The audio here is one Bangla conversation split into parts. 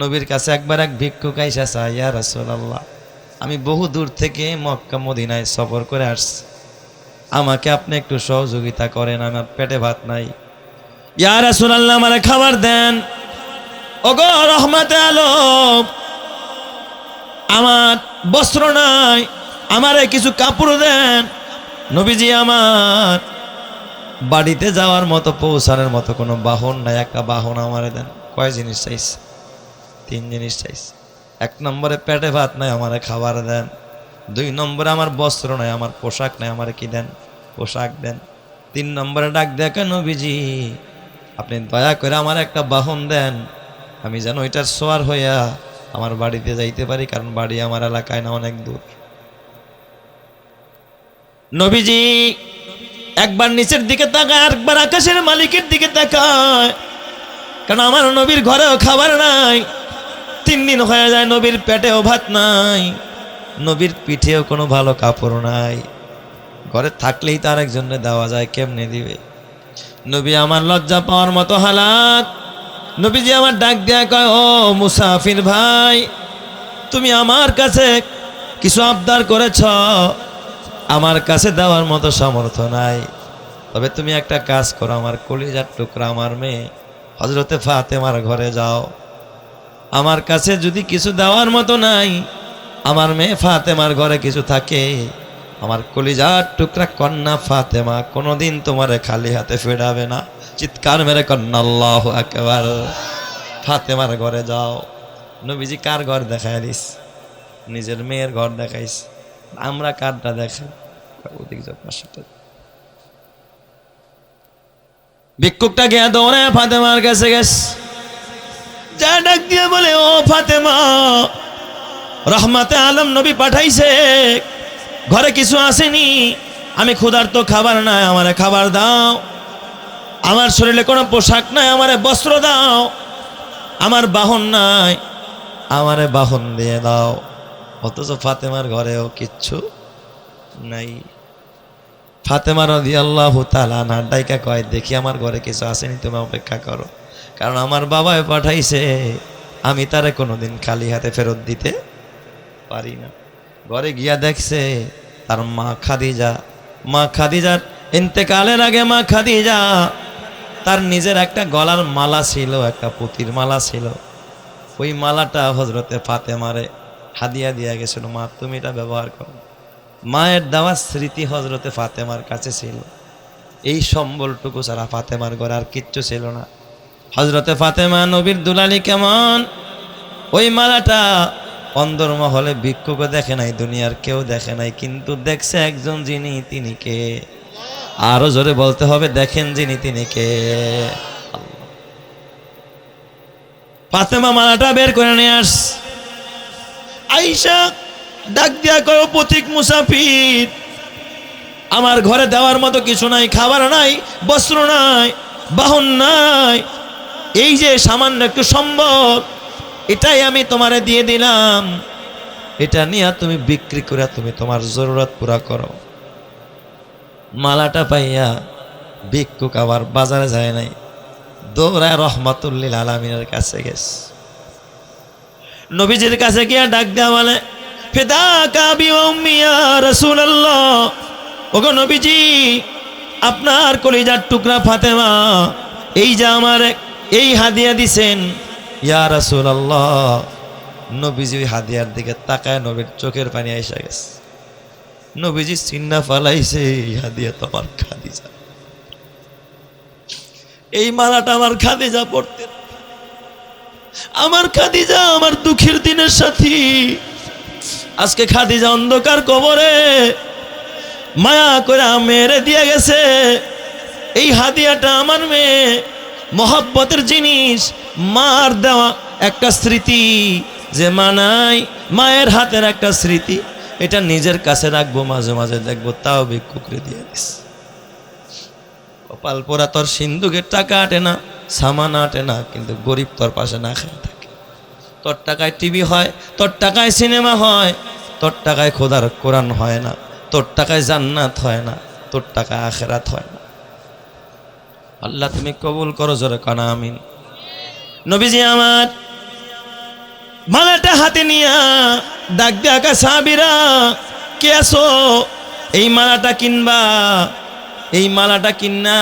নবীর কাছে একবার এক ভিক্ষুক আইসা চাই ইয়া রাসূলুল্লাহ, আমি বহু দূর থেকে মক্কা, মদিনায় সফর করে আসছি। আমাকে আপনি একটু সহযোগিতা করেন, আমার পেটে ভাত নাই। ইয়া রাসূলুল্লাহ, আমারে খাবার দেন। ওগো রহমতে আলম আমার বস্ত্র নাই, আমারে কিছু কাপড় দেন। নবীজি আমার বাড়িতে যাওয়ার মতো, পৌঁছানোর মতো কোনো বাহন নাই, একটা বাহন আমারে দেন। কয় জিনিস চাইছে? তিন জিনিস চাইছে। এক নম্বরে পেটে ভাত নাই, আমারে খাবার দেন। দুই নম্বরে আমার বস্ত্র নাই, আমার পোশাক নাই, আমারে কি দেন? পোশাক দেন। তিন নম্বরে ডাক দেখেন নবীজি? আপনি দয়া করে আমার একটা বাহন দেন। আমি যেন ওইটার সোয়ার হইয়া আমার বাড়িতে যাইতে পারি, কারণ বাড়ি আমার এলাকায় না, অনেক দূর। নবীজি, একবার নিচের দিকে তাকায় একবার আকাশের মালিকের দিকে তাকায়। কারণ আমার নবীর ঘরেও খাবার নাই। তিন দিন হয়ে যায় নবীর পেটেও ভাত নাই। নবীর পিঠেও কোনো ভালো কাপড় নাই। ঘরে থাকলেই তার একজনে দেওয়া যায়, কেমনে দিবে? নবী আমার লজ্জা পাওয়ার মতো হালাত। নবীজি আমার ডাক দেয়া কয়, ও মুসাফির ভাই, তুমি আমার কাছে কিছু আবদার করেছ। আমার কাছে দেওয়ার মতো সামর্থ্য নাই। তবে তুমি একটা কাজ করো, আমার কলিজার টুকরা, আমার মেয়ে হজরতে ফাতেমার ঘরে যাও। আমার কাছে যদি কিছু দেওয়ার মতো নাই, আমার মেয়ে ফাতেমার ঘরে কিছু থাকে, আমার কলিজার টুকরা কন্যা ফাতেমা কোনোদিন তোমারে খালি হাতে ফেরাবে না। চিৎকার মেরে কন্যা, আল্লাহ একেবার ফাতেমার ঘরে যাও। নবীজি কার ঘর দেখায় দিস? নিজের মেয়ের ঘর দেখাইস? আমরা কারটা দেখাই? ওদিক ভিক্ষুকটা গিয়া দৌড়ে ফাতেমার কাছে গেছ। যা ডাক দিয়ে বলে, ও ফাতেমা, রহমাতে আলম নবী পাঠাইছে। ঘরে কিছু আসেনি। আমি ক্ষুধার্ত খাবার নাই, আমারে খাবার দাও। আমার শরীরে কোনো পোশাক নাই, আমারে বস্ত্র দাও। আমার বাহন নাই, আমারে বাহন দিয়ে দাও। অথচ ফাতেমার ঘরেও কিচ্ছু নাই। ফাতেমা রদি আল্লাহ তালা ডাইকা কয়, দেখি আমার ঘরে কিছু আসেনি, তুমি অপেক্ষা করো। কারণ আমার বাবায় পাঠাইছে, আমি তারে কোনোদিন খালি হাতে ফেরত দিতে পারি না। ঘরে গিয়া দেখছে, তার মা খাদিজা। মা খাদিজার ইন্তেকালের আগে মা খাদিজা, তার নিজের একটা গলার মালা ছিল, একটা পুতির মালা ছিল। ওই মালাটা হজরতে ফাতেমারে হাদিয়া দিয়া গেছিল, মা, তুমি এটা ব্যবহার করো। মায়ের দেওয়া স্মৃতি হজরতে ফাতেমার কাছে ছিল। এই সম্বলটুকু ছাড়া ফাতেমার ঘরে আর কিচ্ছু ছিল না। হজরতে ফাতেমা নবীর দুলালি কেমন? ওই মালাটা অন্দরমহলে ভিক্ষুকে দেখে নাই, দুনিয়ার কেউ দেখে নাই, কিন্তু দেখছে একজন যিনি, তিনি কে? আরও জোরে বলতে হবে, দেখেন যিনি, তিনি কে? ফাতেমা মালাটা বের করে নিয়ে আস। আইসা, ডাক দিয়া করো পথিক মুসাফির, আমার ঘরে দেওয়ার মতো কিছু নাই, খাবার নাই, বস্ত্র নাই, বাহন নাই এই যে সামান্য একটু সম্ভব এটাই আমি তোমারে দিয়ে দিলাম। এটা নিয়ে তুমি বিক্রি করে তুমি তোমার জরুরত পুরা করো। মালাটা পাইয়া ভিক্ষুক আবার বাজারে যায় নাই। দৌড়ায় রহমাতুল্লিল আলমিনের কাছে গেছে। নবীজির কাছে গিয়া ডাক দেওয়া বলে, ফেদা কাবি রসুল্লাহ ওগো নবীজি, আপনার কলিজার টুকরা ফাতেমা, এই যে আমার এই হাদিয়া দিছেন, ইয়া রসুল্লাহ নবীজি ওই হাদিয়ার দিকে তাকায়, নবীর চোখের পানি আইসা গেছে। নবীজি চিন্না ফালাইছে, এই হাদিয়া তোমার খাদিজা। এই মালাটা আমার খাদিজা পড়তে। আমার খাদিজা, আমার দুঃখের দিনের সাথী। আজকে খাদিজা অন্ধকার কবরে। মায়া করে মেরে দিয়ে গেছে। এই হাদিয়াটা আমার মেয়ে। মহব্বতের জিনিস, মার দেওয়া একটা স্মৃতি, যে মানাই মায়ের হাতের একটা স্মৃতি, এটা নিজের কাছে রাখব, মাঝে মাঝে দেখব, তাও ভিক্ষুকরে দিয়ে দিস। কপাল পোড়া তোর সিন্ধুকের টাকা আটে না, সামান আটে না, কিন্তু গরিব তোর পাশে না খেয়ে থাকে। তোর টাকায় টিভি হয়, তোর টাকায় সিনেমা হয়, তোর টাকায় খোদার কোরআন হয় না, তোর টাকায় জান্নাত হয় না, তোর টাকায় আখেরাত হয় না। আল্লাহ তুমি কবুল করো, জোরে কানা, আমিন। নবীজি আমার মালাটা হাতে নিয়া ডাক দেখা সাবিরা কে আসো এই মালাটা কিনবা, এই মালাটা কিননা,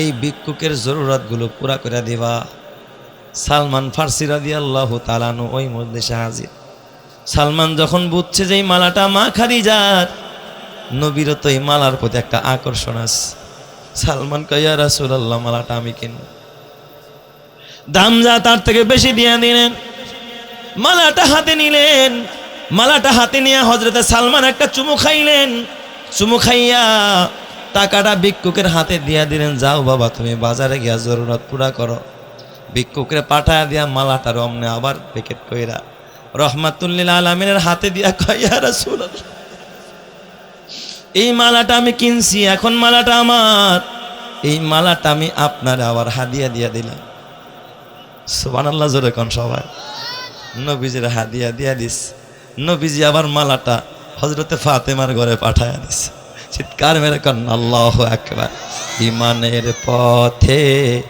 এই ভিক্ষুকের জরুরতগুলো পুরা করে দিবা। সালমান ফার্সি রাদি আল্লাহ তালানো ওই মধ্যে হাজির। সালমান যখন বুঝছে যে এই মালাটা মা খাদিজার, নবীরও তো এই মালার প্রতি একটা আকর্ষণ আছে। সালমান কয়া রাসুলাল্লাহ, মালাটা আমি কিনব। দাম যা তার থেকে বেশি দিয়ে দিলেন মালাটা হাতে নিলেন। মালাটা হাতে নিয়ে হজরতে সালমান একটা চুমু খাইলেন। চুমু খাইয়া টাকাটা ভিক্ষুকের হাতে দিয়া দিলেন, যাও বাবা, তুমি বাজারে গিয়া জরুরত পুরা করো। ভিক্ষুকের পাঠায় দিয়া মালাটা রমনে আবার প্যাকেট কইরা রহমাতুল্লিল আলমিনের হাতে দিয়া কইয়া রাসূল এই মালাটা আমি কিনছি, এখন মালাটা আমার। এই মালাটা আমি আপনার আবার হাদিয়া দিয়া দিলাম। সুবহানাল্লাহ, জোরে কোন সবাই। নবীজির হাদিয়া দিয়া দিস। নবীজি আবার মালাটা হজরতে ফাতেমার ঘরে পাঠায়া দিস। চিৎকার মেরে কন, আল্লাহ একবার ইমানের পথে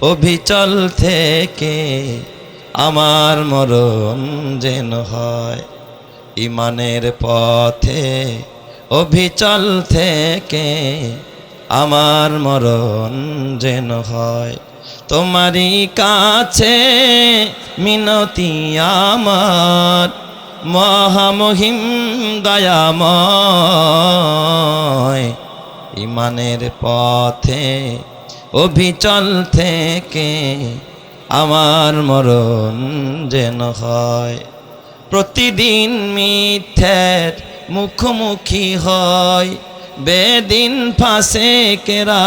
অভিচল থেকে আমার মরণ যেন হয়। ইমানের পথে অভিচল থেকে আমার মরণ যেন হয়। তোমারই কাছে মিনতি আমার, মহামহিম দয়াময়। ইমানের পথে অভিচল থেকে আমার মরণ যেন হয়। প্রতিদিন মিথ্যের মুখোমুখি হয়। বেদিন ফাঁসে কেরা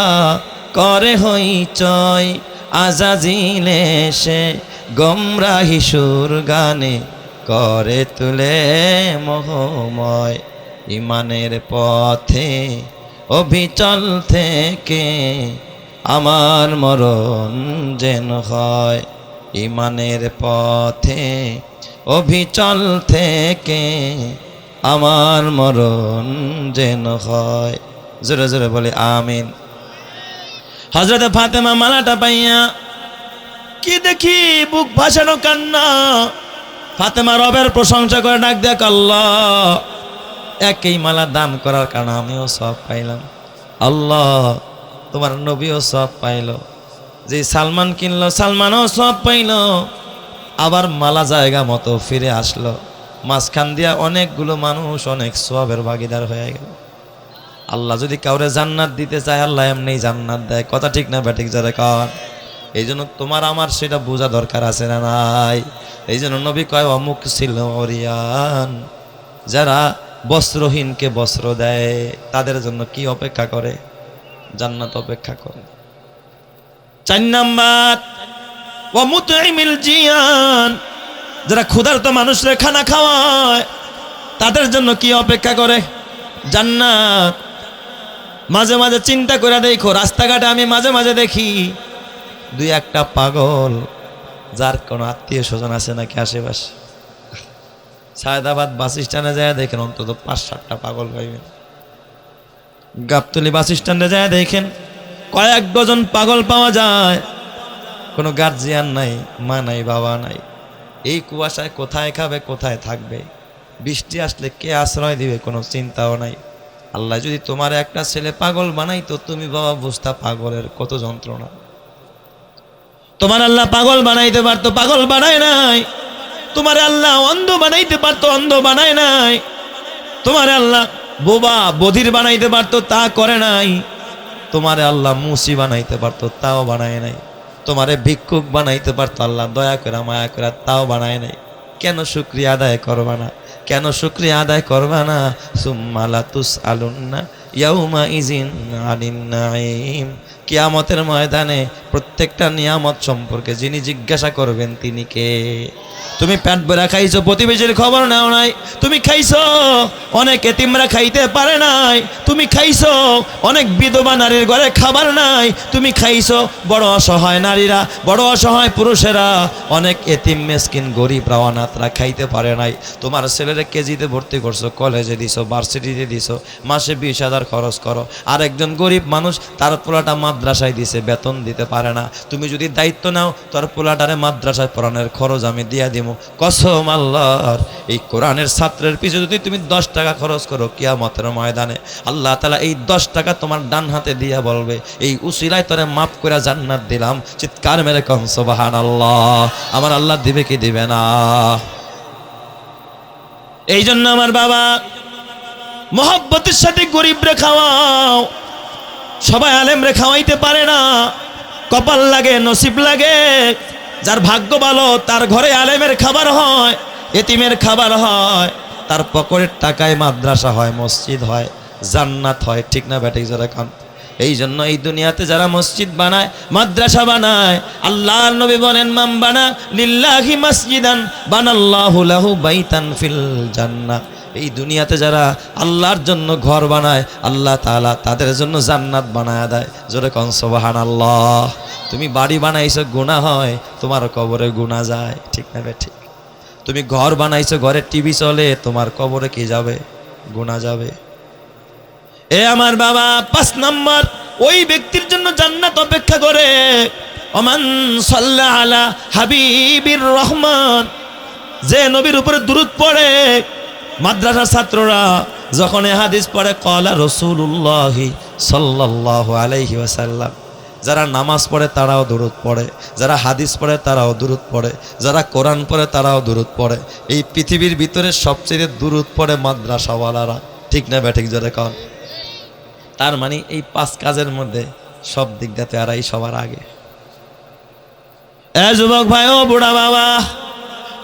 করে হই চয়। আজাজিলে সে গমরাহি সুর গানে করে তুলে মোহময়। ইমানের পথে, অবিচল থেকে আমার মরণ যেন হয়। ইমানের পথে, অবিচল থেকে আমার মরণ যেন হয়। জোরে জোরে বলে, আমিন। হজরত ফাতেমা মালাটা পাইয়া, কি দেখি বুক ভাসানো কান্না। ফাতেমা রবের প্রশংসা করে ডাক দেখ আল্লাহ একই মালা দান করার কারণে আমিও সব পাইলাম। আল্লাহ, তোমার নবীও সব পাইল। যে সালমান কিনলো, সালমানও সব পাইল। আবার মালা জায়গা মতো ফিরে আসলো। মাঝখান দিয়া অনেকগুলো মানুষ অনেক সবের ভাগিদার হয়ে গেল। আল্লাহ যদি কাউরে জান্নাত দিতে চায়, আল্লাহ এমনি জান্নাত দেয়। কথা ঠিক না ব্যাটিক যারা কন। এই জন্য তোমার আমার সেটা বোঝা দরকার আছে না নাই? এই জন্য নবী কয়, অমুক ছিল অরিয়ান যারা বস্ত্রহীনকে বস্ত্র দেয়, তাদের জন্য কি অপেক্ষা করে? জান্নাত অপেক্ষা করে। চার নাম্বার জিয়ান যারা ক্ষুধার্ত মানুষরা খানা খাওয়ায়, তাদের জন্য কি অপেক্ষা করে? জান্নাত। মাঝে মাঝে চিন্তা করে দেখো, রাস্তাঘাটে আমি মাঝে মাঝে দেখি, দুই একটা পাগল, যার কোনো আত্মীয় স্বজন আছে নাকি আশেপাশে? সায়দাবাদ বাস স্ট্যান্ডে যায় দেখেন, অন্তত পাঁচ, সাতটা পাগল পাইবেন। গাবতলি বাস স্ট্যান্ডে যায় দেখেন, কয়েক ডজন পাগল পাওয়া যায়। কোনো গার্জিয়ান নাই, মা নাই, বাবা নাই। এই কুয়াশায় কোথায় খাবে, কোথায় থাকবে? বৃষ্টি আসলে কে আশ্রয় দিবে কোনো চিন্তাও নাই। আল্লাহ যদি তোমার একটা ছেলে পাগল বানাইতো তুমি বাবা বুঝতা পাগলের কত যন্ত্রণা। তোমার আল্লাহ পাগল বানাইতে পারতো, পাগল বানায় নাই। তোমার আল্লাহ অন্ধ বানাইতে পারতো, অন্ধ বানায় নাই। তোমার আল্লাহ বোবা বধির বানাইতে পারতো, তা করে নাই। তোমার আল্লাহ মুসি বানাইতে পারতো, তাও বানায় নাই। তোমারে ভিক্ষুক বানাইতে পারতো আল্লাহ, দয়া করে মায়া করে তাও বানায় নাই। কেন শুক্রিয়া আদায় করবা না? কেন শুক্রিয়া আদায় করবা না? সুম্মালা তুস আলুন্না ইয়াউমা ইজিন আলিন নাইম কিয়ামতের ময়দানে প্রত্যেকটা নিয়ামত সম্পর্কে যিনি জিজ্ঞাসা করবেন তিনি কে? তুমি পেট ভরা খাইছো, প্রতিবেশীর খবর নাও নাই। তুমি খাইছো, অনেক এতিমরা খাইতে পারে নাই। তুমি খাইছো, অনেক বিধবা নারীর ঘরে খাবার নাই। তুমি খাইছো, বড় অসহায় নারীরা, বড় অসহায় পুরুষেরা, অনেক এতিম মেসকিন গরিব রাওয়ানাতরা খাইতে পারে নাই। তোমার ছেলেরা কেজিতে ভর্তি করছ, কলেজে দিছো, ভার্সিটিতে দিছো, মাসে বিশ হাজার খরচ করো। আর একজন গরিব মানুষ তার পোলাটা মাদ্রাসায় দিছে, বেতন দিতে পারে পারে না। তুমি যদি দায়িত্ব নাও, তোর পোলাটারে মাদ্রাসায় পড়ানোর খরচ আমি দিয়া দিব কসম আল্লাহর, এই কোরআনের ছাত্রের পিছনে যদি তুমি দশ টাকা খরচ করো কিয়ামতের ময়দানে, আল্লাহ তালা এই দশ টাকা তোমার ডান হাতে দিয়া বলবে, এই উসিলায় তোরে মাফ করে জান্নাত দিলাম। চিৎকার মেরে কম সোবাহান আল্লাহ আমার আল্লাহ দিবে কি দিবে না? এই জন্য আমার বাবা, মহব্বতের সাথে গরিব রে খাওয়াও, সবাই আলেম রে খাওয়াইতে পারে না। কপাল লাগে, নসিব লাগে। যার ভাগ্য ভালো, তার ঘরে আলেমের খাবার হয়, এতিমের খাবার হয়। তার পকেটের টাকায় মাদ্রাসা হয়, মসজিদ হয়, জান্নাত হয়। ঠিক না ব্যাটিক যারা খান? এই জন্য এই দুনিয়াতে যারা মসজিদ বানায়, মাদ্রাসা বানায় আল্লাহর নবী বলেন মাম বানা লিল্লাহি মসজিদান, বানাল্লাহু লাহু বাইতান ফিল জান্নাহ। এই দুনিয়াতে যারা আল্লাহর জন্য ঘর বানায়, আল্লাহ তাআলা তাদের জন্য জান্নাত বানায় দেয়। জোরে কন সুবহান আল্লাহ তুমি বাড়ি বানাইছো, গুনাহ হয়, তোমার কবরে গুনাহ যায়। ঠিক না ঠিক। তুমি ঘর বানাইছো, ঘরে টিভি চলে, তোমার কবরে কি যাবে? গুনাহ যাবে। এ আমার বাবা, পাঁচ নাম্বার, ওই ব্যক্তির জন্য জান্নাত অপেক্ষা করে। অমান সাল্লাহ আলা হাবিবির রহমান। যে নবীর উপরে দূরত পড়ে। মাদ্রাসার ছাত্ররা যখন এ হাদিস পড়ে, কলা রসুল্লাহ সাল্লাহ আলাইহি ওয়াসাল্লাম। যারা নামাজ পড়ে, তারাও দূরত পড়ে। যারা হাদিস পড়ে, তারাও দূরত পড়ে। যারা কোরআন পড়ে, তারাও দূরত পড়ে। এই পৃথিবীর ভিতরে সবচেয়ে দূরত পড়ে মাদ্রাসাওয়ালারা। ঠিক না ব্যাঠিক জোরে কন? তার মানে এই পাঁচ কাজের মধ্যে সব দিক দিয়ে সবার আগে। এ যুবক ভাই, ও বুড়া বাবা,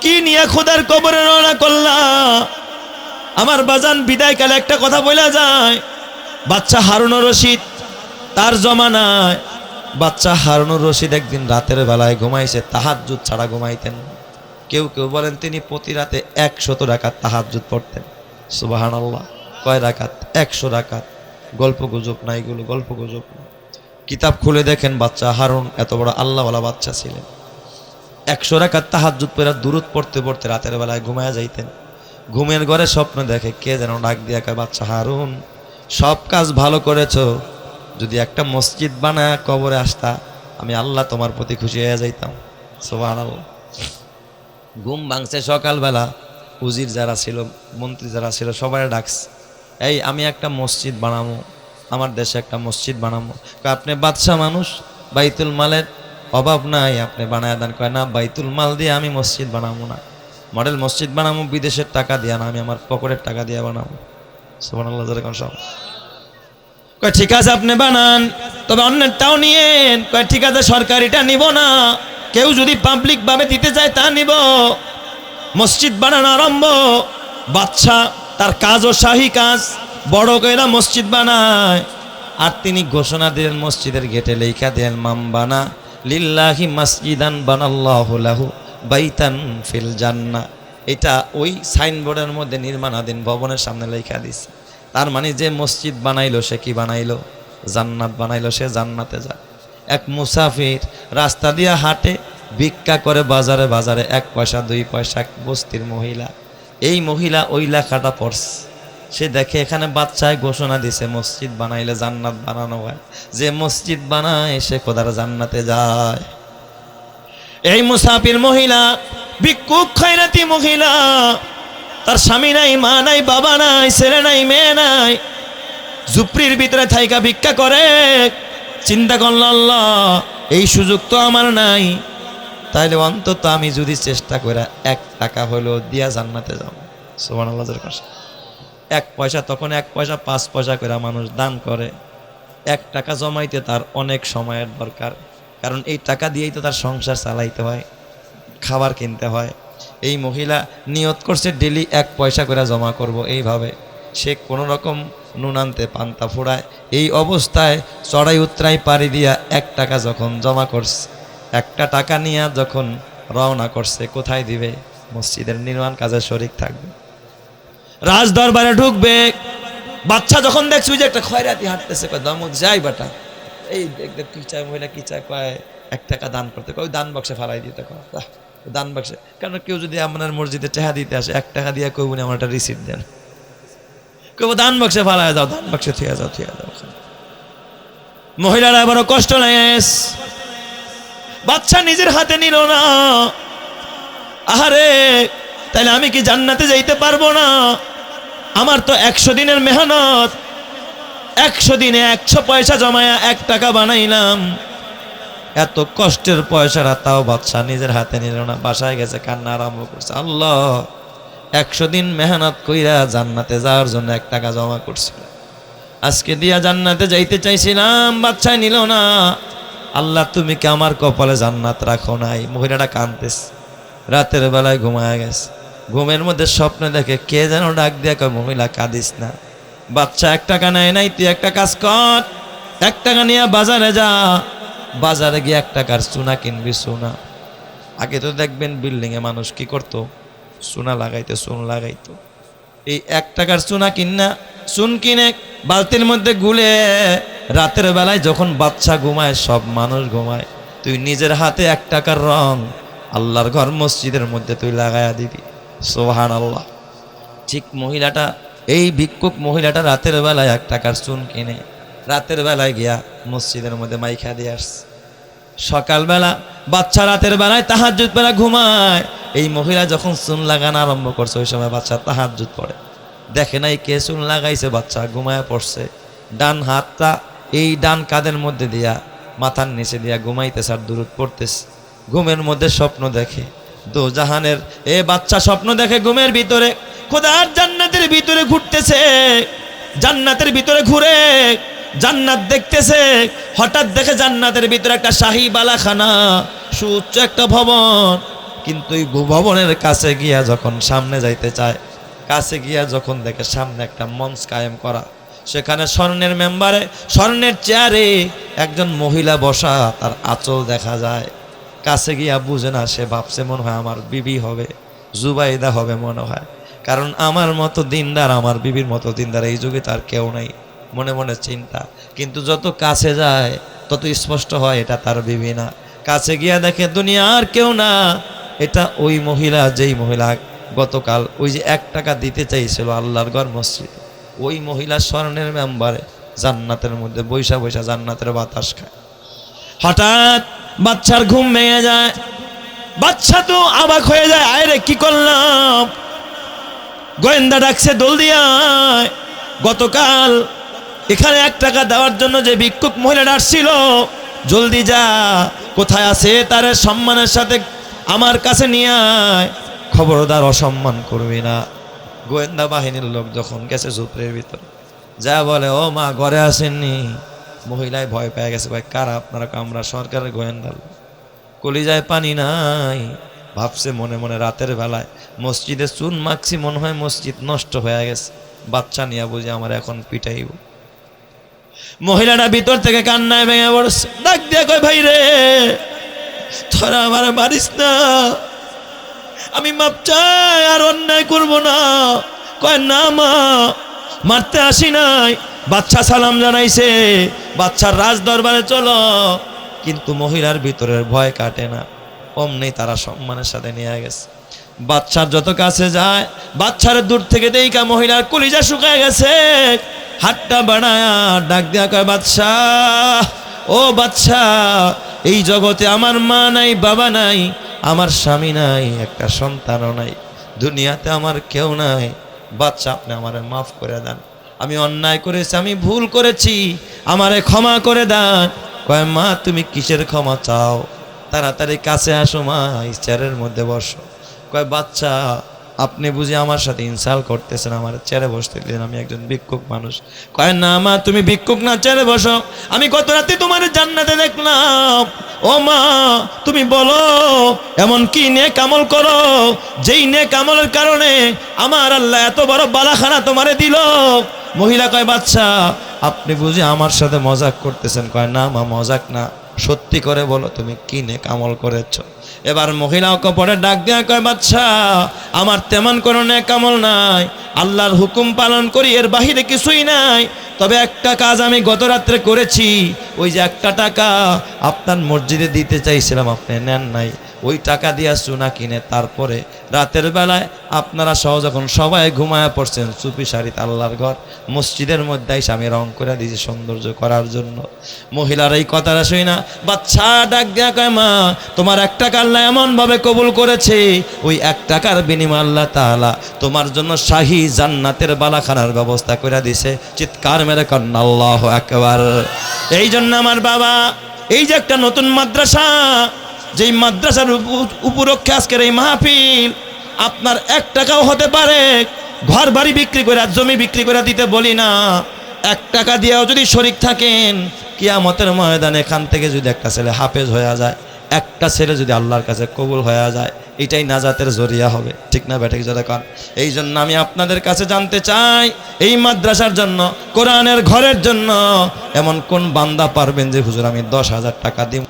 কি নিয়ে খোদার কবরে রওনা করলা? আমার বাজান বিদায়কালে একটা কথা বলা যায়, বাচ্চা হারুনুর রশিদ তার জমানায়, বাচ্চা হারুনুর রশিদ একদিন রাতের বেলায় ঘুমাইছে, তাহাজ্জুদ ছাড়া ঘুমাইতেন কেউ কেউ বলেন তিনি প্রতি রাতে একশত রাকাত তাহাজ্জুদ পড়তেন। সুবাহান আল্লাহ কয় রাকাত? একশো রাকাত। গল্প গুজব না এগুলো গল্প গুজব। কিতাব খুলে দেখেন বাচ্চা হারুন এত বড় আল্লাহওয়ালা বাচ্চা ছিলেন। একশো রাকাত তাহাজ্জুদ পড়া দূরত পড়তে পড়তে রাতের বেলায় ঘুমায়া যাইতেন। ঘুমের ঘরে স্বপ্ন দেখে, কে যেন ডাক দিয়ে কয়, বাচ্চা হারুন, সব কাজ ভালো করেছ। যদি একটা মসজিদ বানায়, কবরে আসতা, আমি আল্লাহ তোমার প্রতি খুশি হয়ে যাইতাম। সোবাহ ঘুম ভাঙছে সকালবেলা। উজির যারা ছিল, মন্ত্রী যারা ছিল, সবাই ডাকছে, এই, আমি একটা মসজিদ বানাবো আমার দেশে একটা মসজিদ বানাবো আপনি বাদশাহ মানুষ, বাইতুল মালের অভাব নাই, আপনি বানায় দেন। কয়, না, বাইতুল মাল দিয়ে আমি মসজিদ বানাবো না। মডেল মসজিদ বানাবো বিদেশের টাকা দিয়ে না, আমি আমার পকেটের টাকা দিয়ে বানাবো কয়, ঠিক আছে, আপনি বানান, তবে অন্যটাও নিয়েন। কয়, ঠিক আছে, সরকারিটা নিব না। কেউ যদি পাবলিক ভাবে দিতে চায়, তা নিব। মসজিদ বানানো আরম্ভ। বাচ্চা তার কাজও শাহী কাজ। বড় কইরা মসজিদ বানায়। আর তিনি ঘোষণা দিলেন, মসজিদের গেটে লেখা দিলেন মামবানা লিল্লাহি মসজিদান বানাল্লাহু লাহু। বাইতান ফিল জান্নাহ এটা ওই সাইনবোর্ডের মধ্যে নির্মাণাধীন ভবনের সামনে লেখা দিছে। তার মানে যে মসজিদ বানাইলো সে কি বানাইলো? জান্নাত বানাইলো সে জান্নাতে যায় এক মুসাফির রাস্তা দিয়া হাঁটে, ভিক্ষা করে বাজারে বাজারে, এক পয়সা, দুই পয়সা, এক বস্তির মহিলা। এই মহিলা ওই লেখাটা পড়ছে। সে দেখে এখানে বাচ্চায় ঘোষণা দিছে, মসজিদ বানাইলে জান্নাত বানানো হয়। যে মসজিদ বানায় সে কোদার জান্নাতে যায়। এই মুসাফির মহিলা, ভিক্ষুক খয়রাতি মহিলা, তার স্বামী নাই, মা নাই, বাবা নাই, ছেলে নাই, মেয়ে নাই। ঝুপড়ির ভিতরে থাইকা ভিক্ষা করে। চিন্তা করল, আল্লাহ, এই সুযোগ তো আমার নাই। তাইলে অন্তত আমি যদি চেষ্টা করে এক টাকা হলেও দিয়া জান্নাতে যাব সোমান আল্লাহর কাছে এক পয়সা, তখন এক পয়সা, পাঁচ পয়সা করে মানুষ দান করে। এক টাকা জমাইতে তার অনেক সময়ের দরকার। কারণ এই টাকা দিয়েই তো তার সংসার চালাইতে হয়, খাবার কিনতে হয়। এই মহিলা নিয়ত করছে, ডেলি এক পয়সা করে জমা করব। এইভাবে সে কোনো রকম নুন আনতে পান্তা ফোড়ায়। এই অবস্থায় চড়াই উত্তরাই পাড়ি দিয়া এক টাকা যখন জমা করছে, একটা টাকা নিয়ে যখন রওনা করছে, কোথায় দিবে? মসজিদের নির্মাণ কাজে শরিক থাকবে। রাজ দরবারে ঢুকবে। বাচ্চা যখন দেখছি যে একটা খয়রাতি হাঁটতেছে দমক যাই বাটা। এই দেখ দেখ, কি চায় মহিলা, কি চায় কয়, এক টাকা দান করতে কয় দান বক্সে ফালাই দিতে কয়। দান বক্সে কারণ কেউ যদি আপনার মসজিদে টাকা দিতে আসে, এক টাকা দিয়ে কইব আমার একটা দেন। কইব, দান বক্সে ফালাই যাও দান বক্সে থিয়া যাও থিয়া যাও মহিলারা এবারও কষ্ট নেস বাচ্চা নিজের হাতে নিল না। আহারে তাহলে আমি কি জান্নাতে যাইতে পারব না? আমার তো একশো দিনের মেহনত। একশো দিনে একশো পয়সা জমায়া এক টাকা বানাইলাম। এত কষ্টের পয়সাটা তাও বাচ্চা নিজের হাতে নিল না, বাসায় গেছে, কান্না আরম্ভ করছে। আল্লাহ, একশো দিন মেহনত কইরা জান্নাতে যাওয়ার জন্য এক টাকা জমা করছিল। আজকে দিয়া জান্নাতে যাইতে চাইছিলাম বাচ্চায় নিল না। আল্লাহ, তুমি কি আমার কপালে জান্নাত রাখো নাই? মহিলাটা কানতেছে রাতের বেলায় ঘুমায় গেছে। ঘুমের মধ্যে স্বপ্ন দেখে কে যেন ডাক দিয়ে মহিলা, কাঁদিস না। বাচ্চা এক টাকা নেয় নাই, তুই একটা কাজ কর। এক টাকা নিয়ে বাজারে যা। বাজারে গিয়ে এক টাকার চুনা কিনবি চুনা আগে তো দেখবেন বিল্ডিং এ মানুষ কি করতো? চুনা লাগাইতো চুন লাগাইতো। এই এক টাকার চুনা কিনা চুন কিনে বালতির মধ্যে গুলে রাতের বেলায় যখন বাচ্চা ঘুমায়, সব মানুষ ঘুমায়। তুই নিজের হাতে এক টাকার রং আল্লাহর ঘর মসজিদের মধ্যে তুই লাগাইয়া দিবি। সোহান আল্লাহ ঠিক মহিলাটা এই ভিক্ষুক মহিলাটা রাতের বেলায় এক টাকার চুন কিনে, রাতের বেলায় গিয়া মসজিদের মধ্যে মাইখা দিয়ে আসছে। সকালবেলা বাচ্চা রাতের বেলায় তাহাজুদ বেলা ঘুমায়। এই মহিলা যখন চুন লাগানো আরম্ভ করছে, ওই সময় বাচ্চা তাহাজুদ পড়ে। দেখে নাই কে চুন লাগাইছে, বাচ্চা ঘুমায় পড়ছে। ডান হাতটা এই ডান কাদের মধ্যে দিয়া, মাথার নিচে দিয়া ঘুমাইতেছে আর দূরত পড়তেছে। ঘুমের মধ্যে স্বপ্ন দেখে। দো জাহানের এ বাচ্চা স্বপ্ন দেখে ঘুমের ভিতরে, খোদার জান্নাতের ভিতরে ঘুরতেছে, জান্নাতের ভিতরে ঘুরে, জান্নাত দেখতেছে, হঠাৎ দেখে জান্নাতের ভিতরে একটা শাহী বালাখানা সুউচ্চ একটা ভবন। কিন্তু এই ভবনের কাছে গিয়া যখন সামনে যাইতে চায়, কাছে গিয়া যখন দেখে সামনে একটা মঞ্চ কায়েম করা, সেখানে স্বর্ণের মেম্বারে, স্বর্ণের চেয়ারে একজন মহিলা বসা, তার আঁচল দেখা যায়। কাছে গিয়া বুঝে না, সে ভাবছে মনে হয় আমার বিবি হবে, জুবাইদা হবে মনে হয়। কারণ আমার মতো দিনদার, আমার বিবির মতো দিনদার এই যুগে তার কেউ নাই, মনে মনে চিন্তা। কিন্তু যত কাছে যায়, তত স্পষ্ট হয় এটা তার বিবি না। কাছে গিয়া দেখে দুনিয়ার কেউ না, এটা ওই মহিলা, যেই মহিলা গতকাল ওই যে এক টাকা দিতে চাইছিল আল্লাহর ঘর মসজিদ, ওই মহিলা স্বর্ণের মেম্বারে জান্নাতের মধ্যে বৈশা বৈশা জান্নাতের বাতাস খায়। হঠাৎ বাচ্চার ঘুম ভেঙে যায়। বাচ্চা তো অবাক হয়ে যায়, আয় রে, কি করলাম? গোয়েন্দা ডাকছে, দোল দিয়ায় গতকাল এখানে এক টাকা দেওয়ার জন্য যে ভিক্ষুক মহিলাটা আসছিল, জলদি যা, কোথায় আছে তার সম্মানের সাথে আমার কাছে নিয়ে আয়। খবরদার অসম্মান করবি না। গোয়েন্দা বাহিনীর লোক যখন গেছে ঝুপড়ির ভিতর, যা বলে, ও মা, ঘরে আসেননি। মহিলায় ভয় পেয়ে গেছে ভাই কারা আপনারা? আমরা সরকারের গোয়েন্দাল। কলিজায় পানি নাই, ভাবছে মনে মনে রাতের বেলায়। মসজিদে চুন মাখছি, মনে হয় মসজিদ নষ্ট হয়ে গেছে। বাচ্চা নিয়ে বুঝে আমার এখন পিটাইব। মহিলাটা ভিতর থেকে কান্নায় ভেঙে পড়ছে। ডাক দিয়ে কয়, ভাই রে, তোরা আমার মারিস না। আমি মাপ চাই আর অন্যায় করব না। কয়, না মা, মারতে আসি নাই। বাচ্চা সালাম জানাইছে, বাচ্চার রাজ দরবারে চলো। কিন্তু মহিলার ভিতরের ভয় কাটে না। অমনি তারা সম্মানের সাথে নিয়ে গেছে। বাচ্চার যত কাছে যায়, বাচ্চার দূর থেকে দেইকা মহিলার কলিজা শুকায় গেছে। হাতটা বানায়া ডাক দেয়া কয়, বাচ্চা, ও বাচ্চা, এই জগতে আমার মা নাই, বাবা নাই, আমার স্বামী নাই, একটা সন্তানও নাই। দুনিয়াতে আমার কেউ নাই। বাচ্চা, আপনি আমারে মাফ করে দেন। আমি অন্যায় করেছি, আমি ভুল করেছি, আমারে ক্ষমা করে দেন। কয়, মা, তুমি কিসের ক্ষমা চাও? তাড়াতাড়ি কাছে আসো, মা, এই চেয়ারের মধ্যে বসো। কয়, বাচ্চা আপনি বুঝি আমার সাথে ইনসাল করতেছেন, আমার চেয়ারে বসতে দিলেন, আমি একজন ভিক্ষুক মানুষ। কয় না মা, তুমি ভিক্ষুক না, চেয়ারে বসো। আমি গত রাতে তোমার জান্নাতে দেখলাম। ও মা, তুমি বলো, এমন কি নে কামল করো? যেই নে কামলের কারণে আমার আল্লাহ এত বড় বালাখানা তোমারে দিল। মহিলা কয় বাচ্চা আপনি বুঝি আমার সাথে মজাক করতেছেন। কয়, না মা, মজাক না। সত্যি করে বলো, তুমি কি নে কামল করেছ? এবার মহিলা কপরে ডাক দেয়া, কয়, বাচ্চা, আমার তেমন কোনো নে কামল নাই। আল্লাহর হুকুম পালন করি, এর বাহিরে কিছুই নাই। তবে একটা কাজ আমি গত রাত্রে করেছি। ওই যে একটা টাকা আপনার মসজিদে দিতে চাইছিলাম, আপনি নেন নাই। ওই টাকা দিয়া চুনা কিনে তারপরে রাতের বেলায় আপনারা সহ যখন সবাই ঘুমায় পড়ছেন চুপি সারিতে আল্লাহর ঘর, মসজিদের মধ্যে এসে আমি রং করে দিয়েছি সৌন্দর্য করার জন্য। মহিলার এই কথাটা শুই না, বাচ্চা ডাক দেয়া কয়, মা, তোমার এক টাকা আল্লাহ এমনভাবে কবুল করেছে। ওই এক টাকার বিনিময় আল্লাহ তাআলা তোমার জন্য শাহী জান্নাতের বালাখানার ব্যবস্থা করে দিছে চিৎকার মেরে কন্যা একবার এই জন্য আমার বাবা, এই যে একটা নতুন মাদ্রাসা যেই মাদ্রাসার উপ- উপলক্ষে আজকের এই মাহফিল, আপনার এক টাকাও হতে পারে। ঘর বাড়ি বিক্রি করে, জমি বিক্রি করে দিতে বলি না। এক টাকা দিয়েও যদি শরিক থাকেন, কিয়ামতের ময়দানে এখান থেকে যদি একটা ছেলে হাফেজ হয়ে যায়, একটা ছেলে যদি আল্লাহর কাছে কবুল হয়ে যায়, এটাই নাজাতের জরিয়া হবে। ঠিক না ব্যাটিক কান? এই জন্য আমি আপনাদের কাছে জানতে চাই, এই মাদ্রাসার জন্য, কোরআনের ঘরের জন্য, এমন কোন বান্দা পারবেন যে, হুজুর আমি দশ হাজার টাকা দিব